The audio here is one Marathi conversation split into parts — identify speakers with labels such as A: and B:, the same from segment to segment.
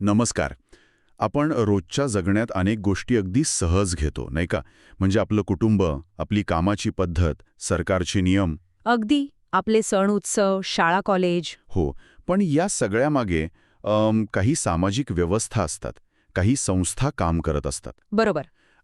A: नमस्कार. आपण रोजच्या जगण्यात अनेक गोष्टी अगदी सहज घेतो नाही का? म्हणजे आपलं कुटुंब आपली कामाची पद्धत सरकारचे नियम.
B: अगदी. आपले सण उत्सव शाळा कॉलेज.
A: हो. पण या सगळ्यामागे अम, काही सामाजिक व्यवस्था असतात. काही संस्था काम करत असतात.
B: बरोबर.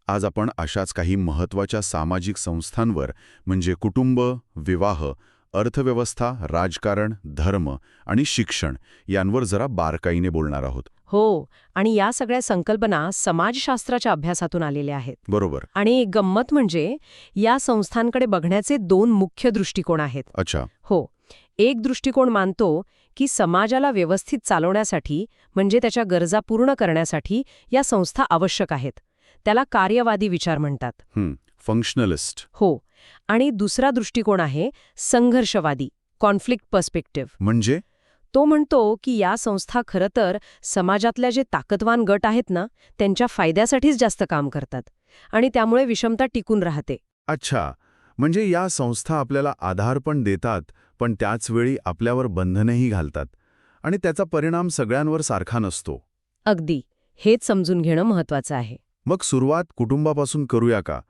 A: आज आपण अशाच काही महत्त्वाच्या सामाजिक संस्थांवर म्हणजे कुटुंब विवाह अर्थव्यवस्था राजकारण धर्म आणि शिक्षण यांवर जरा बारकाईने बोलणार आहोत.
B: हो आणि या सगळ्या संकल्पना समाजशास्त्राच्या अभ्यासातून आलेल्या आहेत.
A: बरोबर.
B: आणि गंमत म्हणजे या संस्थांकडे बघण्याचे दोन मुख्य दृष्टिकोन आहेत.
A: अच्छा.
B: हो एक दृष्टिकोन मानतो की समाजाला व्यवस्थित चालवण्यासाठी म्हणजे त्याच्या गरजा पूर्ण करण्यासाठी या संस्था आवश्यक आहेत. त्याला कार्यवादी विचार म्हणतात.
A: फंक्शनलिस्ट
B: हो आणि दुसरा दृष्टिकोन आहे संघर्षवादी कॉन्फ्लिक्ट पर्स्पेक्टिव्ह
A: म्हणजे?
B: तो म्हणतो की या संस्था खरं तर समाजातल्या जे ताकदवान गट आहेत ना त्यांच्या फायद्यासाठीच जास्त काम करतात आणि त्यामुळे विषमता टिकून राहते.
A: अच्छा म्हणजे या संस्था आपल्याला आधार पण देतात पण त्याचवेळी आपल्यावर बंधनही घालतात आणि त्याचा परिणाम सगळ्यांवर सारखा नसतो.
B: अगदी हेच समजून घेणं महत्वाचं आहे.
A: मग सुरुवात कुटुंबापासून करूया का?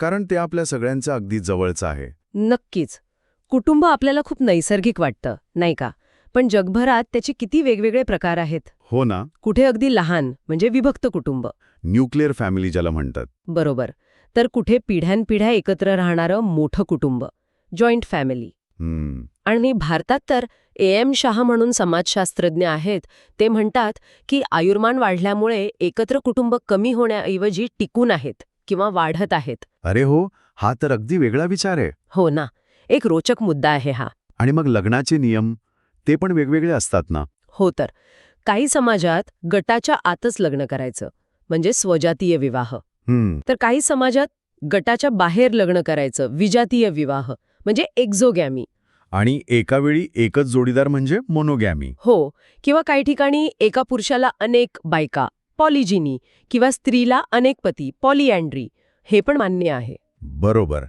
A: कारण ते आपल्या सगळ्यांचं अगदी जवळचं आहे.
B: नक्कीच. कुटुंब आपल्याला खूप नैसर्गिक वाटतं नाही का? पण जगभरात त्याचे किती वेगवेगळे प्रकार आहेत.
A: हो ना.
B: कुठे अगदी लहान म्हणजे विभक्त कुटुंब.
A: न्यूक्लिअर फॅमिली ज्याला म्हणतात.
B: बरोबर. तर कुठे पिढ्यानपिढ्या एकत्र राहणारं मोठं कुटुंब जॉईंट फॅमिली. आणि भारतात तर ए एम शाह म्हणून समाजशास्त्रज्ञ आहेत ते म्हणतात की आयुर्मान वाढल्यामुळे एकत्र कुटुंब कमी होण्याऐवजी टिकून आहेत किंवा वाढत आहेत.
A: अरे हो हा तर अगदी वेगळा विचार आहे.
B: हो ना. एक रोचक मुद्दा आहे हा.
A: आणि मग लग्नाचे नियम ते पण वेगवेगळे असतात ना?
B: हो तर. काही समाजात गटाच्या आतच लग्न करायचं म्हणजे स्वजातीय विवाह. तर काही समाजात गटाच्या बाहेर लग्न करायचं विजातीय विवाह म्हणजे एक्झोगॅमी.
A: आणि एका वेळी एकच जोडीदार म्हणजे मोनोगॅमी.
B: हो किंवा काही ठिकाणी एका पुरुषाला अनेक बायका पॉलिजिनी किंवा स्त्रीला अनेक पती पॉलिअँड्री हे पण मान्य आहे.
A: बरोबर.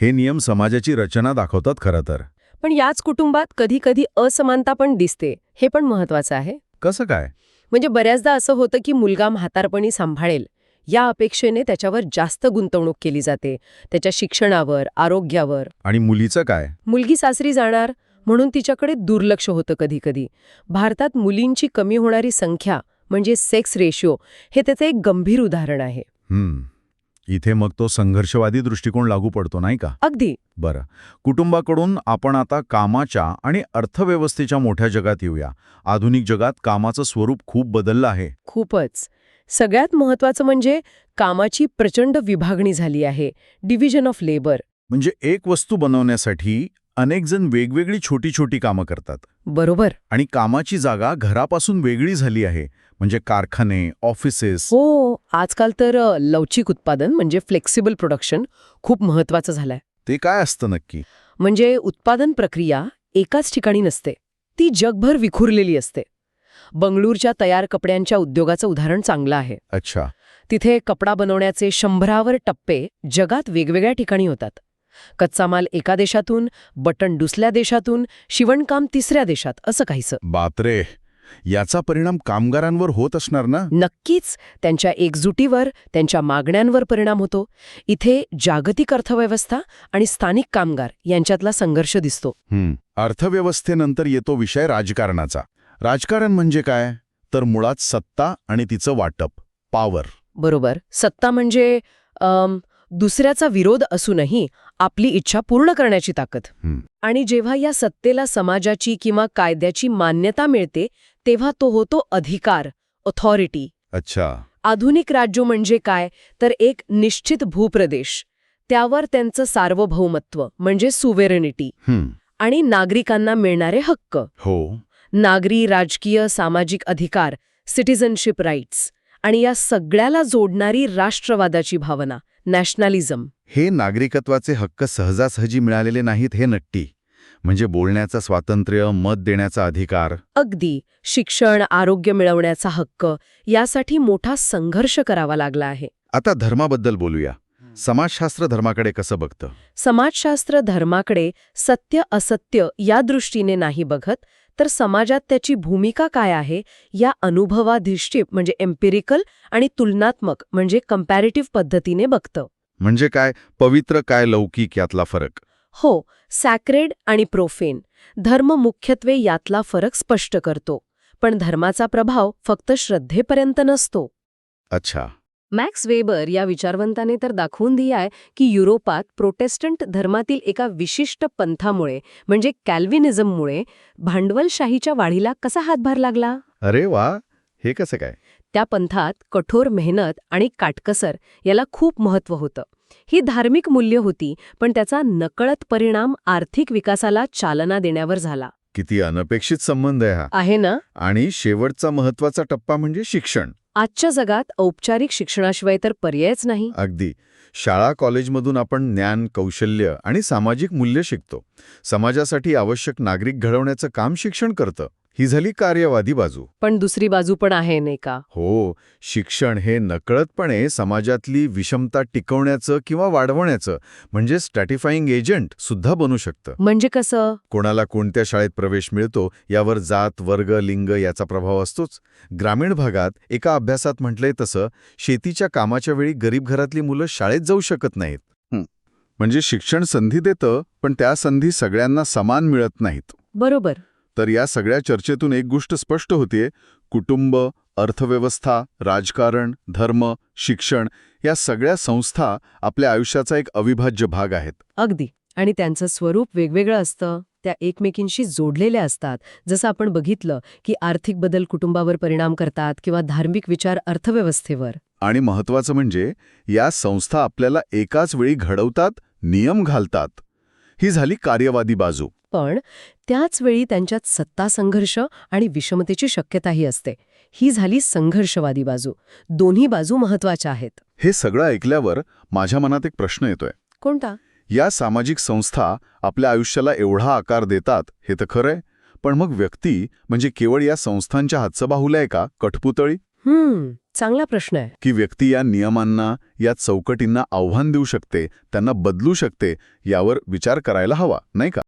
A: हे नियम समाजाची रचना दाखवतात खरं तर.
B: पण याच कुटुंबात कधी कधी असमानता पण दिसते हे पण महत्वाचं आहे.
A: कसं काय?
B: म्हणजे बऱ्याचदा असं होतं की मुलगा म्हातारपणी सांभाळेल. या अपेक्षेने त्याच्यावर जास्त गुंतवणूक केली जाते. त्याच्या शिक्षणावर आरोग्यावर.
A: आणि मुलीचं काय?
B: मुलगी सासरी जाणार म्हणून तिच्याकडे दुर्लक्ष होतं कधीकधी. भारतात मुलींची कमी होणारी संख्या म्हणजे सेक्स रेशिओ हे त्याचं एक गंभीर उदाहरण आहे.
A: हम्म. इथे मग तो संघर्षवादी दृष्टिकोन लागू पडतो नाही का?
B: अगदी.
A: बरं. कुटुंबाकडून आपण आता कामाच्या आणि अर्थव्यवस्थेच्या मोठ्या जगात येऊया. आधुनिक जगात कामाचं स्वरूप खूप बदललं आहे.
B: खूपच. सगळ्यात महत्वाचं म्हणजे कामाची प्रचंड विभागणी झाली आहे. डिव्हिजन ऑफ लेबर
A: म्हणजे एक वस्तू बनवण्यासाठी अनेक जण वेगवेगळी छोटी छोटी कामं करतात.
B: बरोबर.
A: आणि कामाची जागा घरापासून वेगळी झाली आहे. म्हणजे कारखाने ऑफिसेस
B: हो आजकाल तर लवचिक उत्पादन म्हणजे फ्लेक्सिबल प्रोडक्शन खूप महत्वाचं झालंय.
A: ते काय असतं नक्की?
B: म्हणजे उत्पादन प्रक्रिया एकाच ठिकाणी नसते ती जगभर विखुरलेली असते. बंगळूरच्या तयार कपड्यांच्या उद्योगाचं उदाहरण चांगलं आहे.
A: अच्छा.
B: तिथे कपडा बनवण्याचे शंभरावर टप्पे जगात वेगवेगळ्या ठिकाणी होतात. कच्चा माल एका देशातून बटण दुसऱ्या देशातून शिवणकाम तिसऱ्या देशात असं काहीसं.
A: बापरे! याचा परिणाम कामगारांवर होत असणार ना?
B: नक्कीच. त्यांच्या एकजुटीवर त्यांच्या मागण्यांवर परिणाम होतो. इथे जागतिक अर्थव्यवस्था आणि स्थानिक कामगार यांच्यातला संघर्ष दिसतो.
A: अर्थव्यवस्थेनंतर येतो विषय राजकारणाचा. राजकारण म्हणजे काय? तर मुळात सत्ता आणि तिचं वाटप. पॉवर
B: बरोबर. सत्ता म्हणजे अम, दुसऱ्याचा विरोध असूनही आपली इच्छा पूर्ण करण्याची ताकद.
A: हं.
B: आणि जेव्हा या सत्तेला समाजाची किंवा कायद्याची मान्यता मिळते तेव्हा तो होतो अधिकार ऑथॉरिटी
A: अच्छा.
B: आधुनिक राज्य म्हणजे काय? तर एक निश्चित भूप्रदेश. त्यावर त्यांचं सार्वभौमत्व म्हणजे सुवेरनिटी. आणि नागरिकांना मिळणारे हक्क.
A: हो.
B: नागरी राजकीय सामाजिक अधिकार सिटिझनशिप राईट्स आणि या सगळ्याला जोडणारी राष्ट्रवादाची भावना नॅशनलिझम
A: हे नागरिकत्वाचे हक्क सहजासहजी मिळालेले नाहीत हे नक्की म्हणजे बोलण्याचं स्वातंत्र्य मत देण्याचा अधिकार.
B: अगदी. शिक्षण आरोग्य मिळवण्याचा हक्क यासाठी मोठा संघर्ष करावा लागला आहे.
A: आता धर्माबद्दल बोलूया. समाजशास्त्र धर्माकडे कसं बघतं?
B: समाजशास्त्र धर्माकडे सत्य असत्य या दृष्टीने नाही बघत तर समाजात त्याची भूमिका काय आहे या अनुभवाधिष्ठित म्हणजे एम्पिरिकल आणि तुलनात्मक म्हणजे कम्पॅरेटिव्ह पद्धतीने बघतं.
A: म्हणजे काय? पवित्र काय लौकिक यातला फरक?
B: हो सॅक्रेड आणि प्रोफेन धर्म मुख्यत्वे यातला फरक स्पष्ट करतो पण धर्माचा प्रभाव फक्त श्रद्धेपर्यंत नसतो.
A: अच्छा.
B: मॅक्स वेबर या विचारवंताने तर दाखवून दिलाय की युरोपात प्रोटेस्टंट धर्मातील एका विशिष्ट पंथामुळे म्हणजे कॅल्विनिझममुळे भांडवलशाहीच्या वाढीला कसा हातभार लागला?
A: अरे वा! हे कसं काय?
B: त्या पंथात कठोर मेहनत आणि काटकसर याला खूप महत्त्व होतं. ही धार्मिक मूल्य होती पण त्याचा नकळत परिणाम आर्थिक विकासाला चालना देण्यावर झाला.
A: किती अनपेक्षित संबंध आहे हा.
B: आहे ना?
A: आणि शेवटचा महत्त्वाचा टप्पा म्हणजे शिक्षण.
B: आजच्या जगात औपचारिक शिक्षणाशिवाय तर पर्यायच नाही.
A: अगदी. शाळा कॉलेजमधून आपण ज्ञान कौशल्य आणि सामाजिक मूल्य शिकतो. समाजासाठी आवश्यक नागरिक घडवण्याचं काम शिक्षण करतं. ही झाली कार्यवादी बाजू.
B: पण दुसरी बाजू पण आहे नाही का
A: हो शिक्षण हे नकळतपणे समाजातली विषमता टिकवण्याचं किंवा वाढवण्याचं म्हणजे स्टॅटिफाईंग एजंट सुद्धा बनू शकतं.
B: म्हणजे कसं?
A: कोणाला कोणत्या शाळेत प्रवेश मिळतो यावर जात वर्ग लिंग याचा प्रभाव असतोच. ग्रामीण भागात एका अभ्यासात म्हटलंय तसं शेतीच्या कामाच्या वेळी गरीब घरातली मुलं शाळेत जाऊ शकत नाहीत. म्हणजे शिक्षण संधी देतं पण त्या संधी सगळ्यांना समान मिळत नाहीत.
B: बरोबर.
A: तर या सगळ्या चर्चेतून एक गोष्ट स्पष्ट होतीये. कुटुंब अर्थव्यवस्था राजकारण धर्म शिक्षण या सगळ्या संस्था आपल्या आयुष्याचा एक अविभाज्य भाग आहेत.
B: अगदी. आणि त्यांचं स्वरूप वेगवेगळं असतं. त्या एकमेकींशी जोडलेल्या असतात. जसं आपण बघितलं की आर्थिक बदल कुटुंबावर परिणाम करतात किंवा धार्मिक विचार अर्थव्यवस्थेवर.
A: आणि महत्वाचं म्हणजे या संस्था आपल्याला एकाच वेळी घडवतात नियम घालतात. ही झाली कार्यवादी बाजू.
B: पण त्याच वेळी त्यांच्यात सत्ता संघर्ष आणि विषमतेची शक्यताही असते. ही झाली संघर्षवादी बाजू. दोन्ही बाजू महत्त्वाच्या आहेत.
A: हे सगळं ऐकल्यावर माझ्या मनात एक प्रश्न येतोय.
B: कोणता?
A: या सामाजिक संस्था आपल्या आयुष्याला एवढा आकार देतात हे तर खरंय पण मग व्यक्ती म्हणजे केवळ या संस्थांच्या हातचं बाहुल्या का? कठपुतळी?
B: हम्म चांगला प्रश्न आहे.
A: की व्यक्ती या नियमांना या चौकटींना आव्हान देऊ शकते त्यांना बदलू शकते यावर विचार करायला हवा नाही का?